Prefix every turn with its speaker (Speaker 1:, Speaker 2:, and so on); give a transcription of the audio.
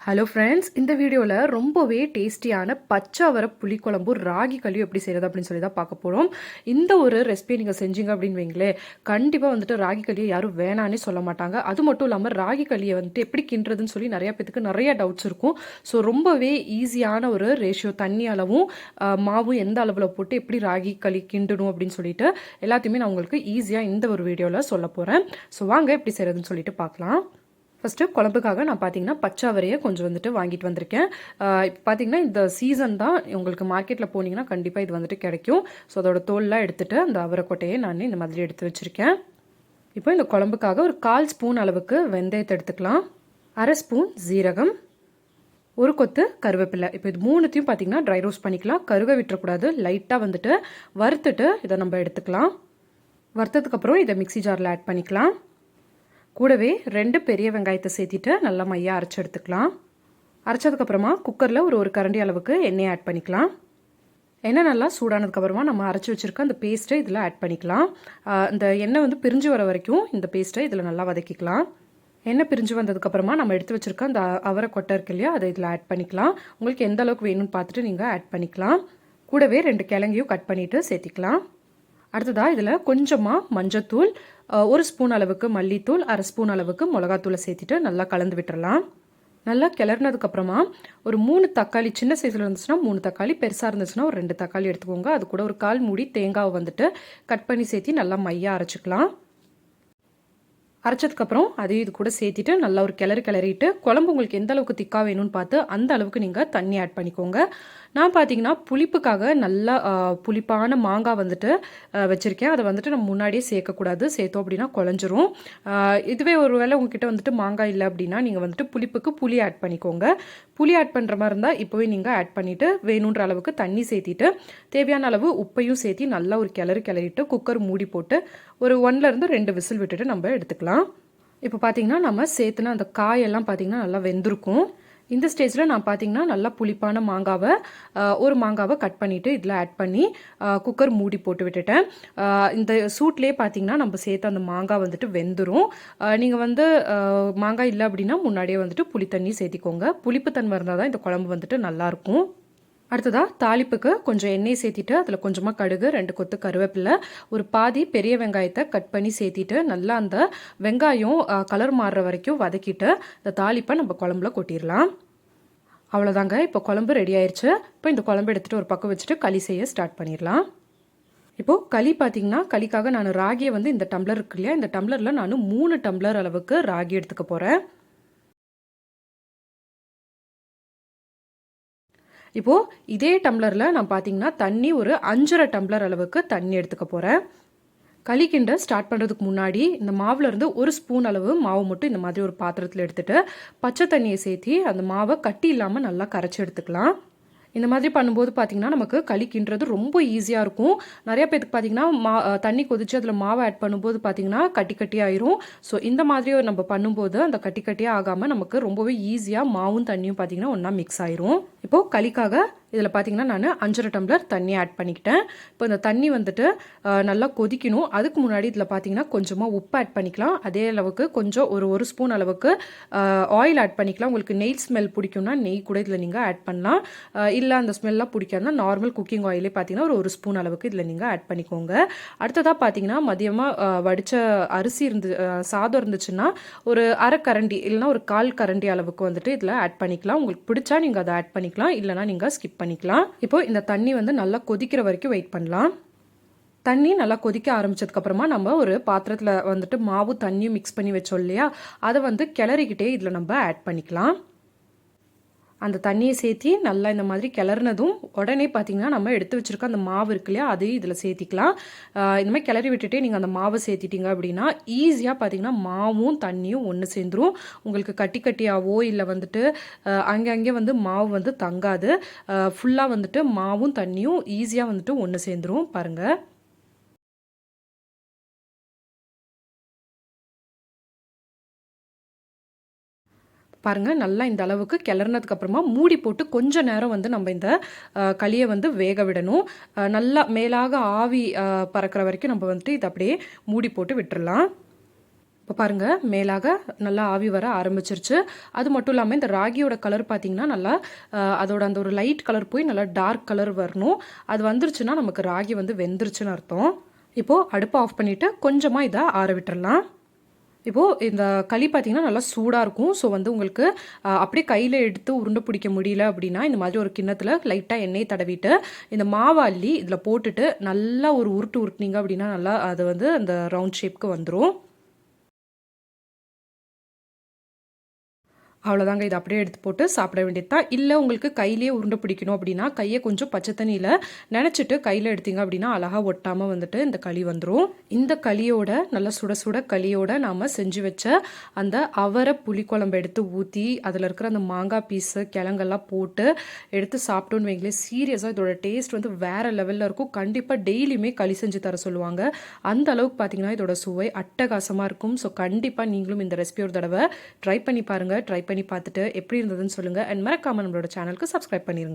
Speaker 1: Hello friends இந்த வீடியோவில் ரொம்பவே டேஸ்டியான பச்சை அவர புளிக்குழம்பு ராகி களி எப்படி செய்கிறது அப்படின்னு சொல்லி தான் பார்க்க போகிறோம் இந்த ஒரு ரெசிபியை நீங்கள் செஞ்சீங்க அப்படின்னு வைங்களேன் கண்டிப்பாக வந்துட்டு ராகி களியை யாரும் வேணான்னே சொல்ல மாட்டாங்க. அது மட்டும் இல்லாமல் ராகி களியை வந்துட்டு எப்படி கிண்டுறதுன்னு சொல்லி நிறைய பேத்துக்கு நிறைய டவுட்ஸ் இருக்கும். ஸோ ரொம்பவே ஈஸியான ஒரு ரேஷியோ தண்ணி அளவும் மாவும் எந்த அளவில் போட்டு எப்படி ராகி களி கிண்டணும் அப்படின்னு சொல்லிட்டு எல்லாத்தையுமே நான் உங்களுக்கு ஈஸியாக இந்த ஒரு வீடியோவில் சொல்ல போகிறேன் ஸோ வாங்க எப்படி செய்கிறதுன்னு சொல்லிட்டு பார்க்கலாம். ஃபஸ்ட்டு குழம்புக்காக நான் பார்த்தீங்கன்னா பச்சை அவரையை கொஞ்சம் வந்துட்டு வாங்கிட்டு வந்திருக்கேன். இப்போ பார்த்தீங்கன்னா இந்த சீசன் தான் உங்களுக்கு மார்க்கெட்டில் போனீங்கன்னா கண்டிப்பாக இது வந்துட்டு கிடைக்கும். ஸோ அதோட தோல்லாம் எடுத்துட்டு அந்த அவரைக்கொட்டையை நான் இந்த மாதிரி எடுத்து வச்சுருக்கேன். இப்போ இந்த குழம்புக்காக ஒரு கால் ஸ்பூன் அளவுக்கு வெந்தயத்தை எடுத்துக்கலாம். அரை ஸ்பூன் ஜீரகம் ஒரு கொத்து கருவேப்பிலை. இப்போ இது மூணுத்தையும் பார்த்தீங்கன்னா ட்ரை ரோஸ்ட் பண்ணிக்கலாம். கருக விட்டுறக்கூடாது. லைட்டாக வந்துட்டு வறுத்துட்டு இதை நம்ம எடுத்துக்கலாம். வறுத்ததுக்கப்புறம் இதை மிக்ஸி ஜாரில் ஆட் பண்ணிக்கலாம். கூடவே ரெண்டு பெரிய வெங்காயத்தை சேர்த்திட்டு நல்லா மையாக அரைச்சி எடுத்துக்கலாம். அரைச்சதுக்கப்புறமா குக்கரில் ஒரு ஒரு கரண்டி அளவுக்கு எண்ணெயை ஆட் பண்ணிக்கலாம். எண்ணெய் நல்லா சூடானதுக்கப்புறமா நம்ம அரைச்சி வச்சுருக்க அந்த பேஸ்ட்டை இதில் ஆட் பண்ணிக்கலாம். இந்த எண்ணெய் வந்து பிரிஞ்சு வர வரைக்கும் இந்த பேஸ்ட்டை இதில் நல்லா வதக்கிக்கலாம். எண்ணெய் பிரிஞ்சு வந்ததுக்கப்புறமா நம்ம எடுத்து வச்சுருக்க அந்த அவரை கொட்டை இருக்கு இல்லையா அதை இதில் ஆட் பண்ணிக்கலாம். உங்களுக்கு எந்த அளவுக்கு வேணும்னு பார்த்துட்டு நீங்கள் ஆட் பண்ணிக்கலாம். கூடவே ரெண்டு கிழங்கையும் கட் பண்ணிவிட்டு சேர்த்திக்கலாம். அடுத்ததாக இதில் கொஞ்சமாக மஞ்சத்தூள் ஒரு ஸ்பூன் அளவுக்கு மல்லித்தூள் அரை ஸ்பூன் அளவுக்கு மிளகாத்தூளை சேர்த்துட்டு நல்லா கலந்து விட்டுறலாம். நல்லா கிளறினதுக்கப்புறமா ஒரு மூணு தக்காளி சின்ன சைஸில் இருந்துச்சுன்னா மூணு தக்காளி பெருசாக இருந்துச்சுன்னா ஒரு ரெண்டு தக்காளி எடுத்துக்கோங்க. அது கூட ஒரு கால் மூடி தேங்காவை வந்துட்டு கட் பண்ணி சேர்த்து நல்லா மையாக அரைச்சிக்கலாம். அரைச்சதுக்கப்புறம் அதையும் இது கூட சேர்த்திட்டு நல்லா ஒரு கிளறி கிளறிட்டு குழம்பு உங்களுக்கு எந்த அளவுக்கு திக்காக வேணும்னு பார்த்து அந்த அளவுக்கு நீங்கள் தண்ணி ஆட் பண்ணிக்கோங்க. நான் பார்த்தீங்கன்னா புளிப்புக்காக நல்லா புளிப்பான மாங்காய் வந்துட்டு வச்சுருக்கேன். அதை வந்துட்டு நம்ம முன்னாடியே சேர்க்கக்கூடாது. சேர்த்தோம் அப்படின்னா குழஞ்சிரும். இதுவே ஒரு வேளை உங்ககிட்ட வந்துட்டு மாங்காய் இல்லை அப்படின்னா நீங்கள் வந்துட்டு புளிப்புக்கு புளி ஆட் பண்ணிக்கோங்க. புளி ஆட் பண்ணுற மாதிரி இருந்தால் இப்போவே நீங்கள் ஆட் பண்ணிவிட்டு வேணுன்ற அளவுக்கு தண்ணி சேர்த்திட்டு தேவையான அளவு உப்பையும் சேர்த்தி நல்லா ஒரு கிளறு கிளறிட்டு குக்கர் மூடி போட்டு ஒரு ஒன்லேருந்து ரெண்டு விசில் விட்டுட்டு நம்ம எடுத்துக்கலாம். இப்போ பார்த்தீங்கன்னா நம்ம சேர்த்துன அந்த காயெல்லாம் பார்த்தீங்கன்னா நல்லா வெந்திருக்கும். இந்த ஸ்டேஜில் நான் பார்த்தீங்கன்னா நல்லா புளிப்பான மாங்காவை ஒரு மாங்காவை கட் பண்ணிவிட்டு இதில் ஆட் பண்ணி குக்கர் மூடி போட்டு விட்டுட்டேன். இந்த சூட்லேயே பார்த்தீங்கன்னா நம்ம சேர்த்து அந்த மாங்காய் வந்துட்டு வெந்துடும் நீங்கள் வந்து மாங்காய் இல்லை அப்படின்னா முன்னாடியே வந்துட்டு புளி தண்ணி சேர்த்திக்கோங்க. புளிப்பு தன்மை இருந்தால் தான் இந்த குழம்பு வந்துட்டு நல்லாயிருக்கும் அடுத்ததாக தாளிப்புக்கு கொஞ்சம் எண்ணெய் சேர்த்திட்டு அதில் கொஞ்சமாக கடுகு ரெண்டு கொத்து கருவேப்பிலை ஒரு பாதி பெரிய வெங்காயத்தை கட் பண்ணி சேர்த்திட்டு நல்லா அந்த வெங்காயம் கலர் மாறுற வரைக்கும் வதக்கிட்டு இந்த தாளிப்பை நம்ம குழம்புல கொட்டிடலாம். அவ்வளோதாங்க இப்போ குழம்பு ரெடி ஆயிடுச்சு இப்போ இந்த குழம்பு எடுத்துகிட்டு ஒரு பக்கம் வச்சுட்டு களி செய்ய ஸ்டார்ட் பண்ணிடலாம். இப்போது களி பார்த்தீங்கன்னா களிக்காக நான் ராகியை வந்து இந்த டம்ளர் இருக்கு இல்லையா இந்த டம்ளரில் நான் மூணு டம்ளர் அளவுக்கு ராகி எடுத்துக்க போகிறேன் இப்போது இதே டம்ளரில் நான் பார்த்தீங்கன்னா தண்ணி ஒரு அஞ்சரை டம்ளர் அளவுக்கு தண்ணி எடுத்துக்க போகிறேன் களி கிண்ட ஸ்டார்ட் பண்ணுறதுக்கு முன்னாடி இந்த மாவில் இருந்து ஒரு ஸ்பூன் அளவு மாவு மட்டும் இந்த மாதிரி ஒரு பாத்திரத்தில் எடுத்துகிட்டு பச்சை தண்ணியை சேர்த்தி அந்த மாவை கட்டி இல்லாமல் நல்லா கரைச்சி எடுத்துக்கலாம். இந்த மாதிரி பண்ணும்போது பார்த்தீங்கன்னா நமக்கு களி கிண்டுறது ரொம்ப ஈஸியாக இருக்கும். நிறைய பேத்துக்கு பார்த்தீங்கன்னா மா தண்ணி கொதிச்சு அதில் மாவை ஆட் பண்ணும்போது பார்த்திங்கன்னா கட்டி கட்டி ஆயிரும். ஸோ இந்த மாதிரி நம்ம பண்ணும்போது அந்த கட்டி கட்டியாக ஆகாமல் நமக்கு ரொம்பவே ஈஸியாக மாவும் தண்ணியும் பார்த்தீங்கன்னா ஒன்றா மிக்ஸ் ஆயிரும். இப்போது களிக்காக இதில் பார்த்தீங்கன்னா நான் அஞ்சரை டம்ளர் தண்ணி ஆட் பண்ணிக்கிட்டேன். இப்போ இந்த தண்ணி வந்துட்டு நல்லா கொதிக்கணும். அதுக்கு முன்னாடி இதில் பார்த்தீங்கன்னா கொஞ்சமாக உப்பு ஆட் பண்ணிக்கலாம். அதே அளவுக்கு கொஞ்சம் ஒரு ஒரு ஸ்பூன் அளவுக்கு ஆயில் ஆட் பண்ணிக்கலாம். உங்களுக்கு நெய் ஸ்மெல் பிடிக்கும்னா நெய் கூட இதில் நீங்கள் ஆட் பண்ணலாம். இல்லை அந்த ஸ்மெல்லாம் பிடிக்காதுன்னா நார்மல் குக்கிங் ஆயிலே பார்த்தீங்கன்னா ஒரு ஒரு ஸ்பூன் அளவுக்கு இதில் நீங்கள் ஆட் பண்ணிக்கோங்க. அடுத்ததாக பார்த்தீங்கன்னா மதியமாக வடித்த அரிசி இருந்து சாதம் இருந்துச்சுன்னா ஒரு அரை கரண்டி இல்லைன்னா ஒரு கால் கரண்டி அளவுக்கு வந்துட்டு இதில் ஆட் பண்ணிக்கலாம். உங்களுக்கு பிடிச்சா நீங்கள் அதை ஆட் பண்ணிக்கலாம். இல்லைனா நீங்கள் ஸ்கிப் பண்ணிக்கலாம். இப்போ இந்த தண்ணி வந்து நல்லா கொதிக்கிற வரைக்கும் வெயிட் பண்ணலாம். தண்ணி நல்லா கொதிக்க ஆரம்பிச்சதுக்கப்புறமா நம்ம ஒரு பாத்திரத்தில் வந்துட்டு மாவு தண்ணியும் மிக்ஸ் பண்ணி வச்சோம் இல்லையா? அதை வந்து கிளறிக்கிட்டே இதில் நம்ம ஆட் பண்ணிக்கலாம். அந்த தண்ணியை சேர்த்தி நல்லா இந்த மாதிரி கிளறினதும் உடனே பார்த்தீங்கன்னா நம்ம எடுத்து வச்சுருக்க அந்த மாவு இருக்கு இல்லையா அதையும் இதில் சேர்த்திக்கலாம். இந்த மாதிரி கிளறி விட்டுட்டே நீங்கள் அந்த மாவை சேர்த்திட்டீங்க அப்படின்னா ஈஸியாக பார்த்தீங்கன்னா மாவும் தண்ணியும் ஒன்று சேர்ந்துரும். உங்களுக்கு கட்டி கட்டியாவோ இல்லை வந்துட்டு அங்கங்கே வந்து மாவு வந்து தங்காது. ஃபுல்லாக வந்துட்டு மாவும் தண்ணியும் ஈஸியாக வந்துட்டு ஒன்று சேர்ந்துரும் பாருங்கள் பாருங்கள் நல்லா இந்த அளவுக்கு கிளறினதுக்கு அப்புறமா மூடி போட்டு கொஞ்சம் நேரம் வந்து நம்ம இந்த களியை வந்து வேக விடணும். நல்லா மேலாக ஆவி பறக்கிற வரைக்கும் நம்ம வந்துட்டு இதை அப்படியே மூடி போட்டு விட்டுறலாம். இப்போ பாருங்கள் மேலாக நல்லா ஆவி வர ஆரம்பிச்சிருச்சு. அது மட்டும் இல்லாமல் இந்த ராகியோட கலர் பார்த்தீங்கன்னா நல்லா அதோட அந்த ஒரு லைட் கலர் போய் நல்லா டார்க் கலர் வரணும். அது வந்துருச்சுன்னா நமக்கு ராகி வந்து வெந்துருச்சுன்னு அர்த்தம். இப்போது அடுப்பை ஆஃப் பண்ணிவிட்டு கொஞ்சமாக இதை ஆற விட்டுடலாம் இப்போது இந்த களி பார்த்தீங்கன்னா நல்லா சூடாக இருக்கும். ஸோ வந்து உங்களுக்கு அப்படியே கையில் எடுத்து உருண்டை பிடிக்க முடியல அப்படின்னா இந்த மாதிரி ஒரு கிண்ணத்தில் லைட்டாக எண்ணெய் தடவிட்டு இந்த மாவை அள்ளி இதில் போட்டுட்டு நல்லா ஒரு உருட்டு உருட்டுனீங்க அப்படின்னா நல்லா அது வந்து அந்த ரவுண்ட் ஷேப்க்கு வந்துடும் அவ்வளோதாங்க இதை அப்படியே எடுத்து போட்டு சாப்பிட வேண்டியது தான். இல்லை உங்களுக்கு கையிலேயே உருண்டை பிடிக்கணும் அப்படின்னா கையை கொஞ்சம் பச்சை தண்ணியில் நினச்சிட்டு கையில் எடுத்தீங்க அப்படின்னா அழகாக ஒட்டாமல் வந்துட்டு இந்த களி வந்துடும் இந்த களியோட நல்லா சுட சுட களியோட நாம் செஞ்சு வச்ச அந்த அவரை புளிக்குழம்பு எடுத்து ஊற்றி அதில் இருக்கிற அந்த மாங்காய் பீஸு கிழங்கெல்லாம் போட்டு எடுத்து சாப்பிட்டோன்னு வைங்களேன் சீரியஸாக இதோட டேஸ்ட் வந்து வேறு லெவலில் இருக்கும். கண்டிப்பாக டெய்லியுமே களி செஞ்சு தர சொல்லுவாங்க. அந்த அளவுக்கு பார்த்தீங்கன்னா இதோட சுவை அட்டகாசமாக இருக்கும். ஸோ கண்டிப்பாக நீங்களும் இந்த ரெசிபி ஒரு தடவை ட்ரை பண்ணி பாருங்கள் ட்ரை பண்ணி பண்ணி பார்த்துட்டு எப்படி இருந்ததுன்னு சொல்லுங்கள் அண்ட் மறக்காமல் நம்மளோட சேனலுக்கு சப்ஸ்கிரைப் பண்ணிடுங்க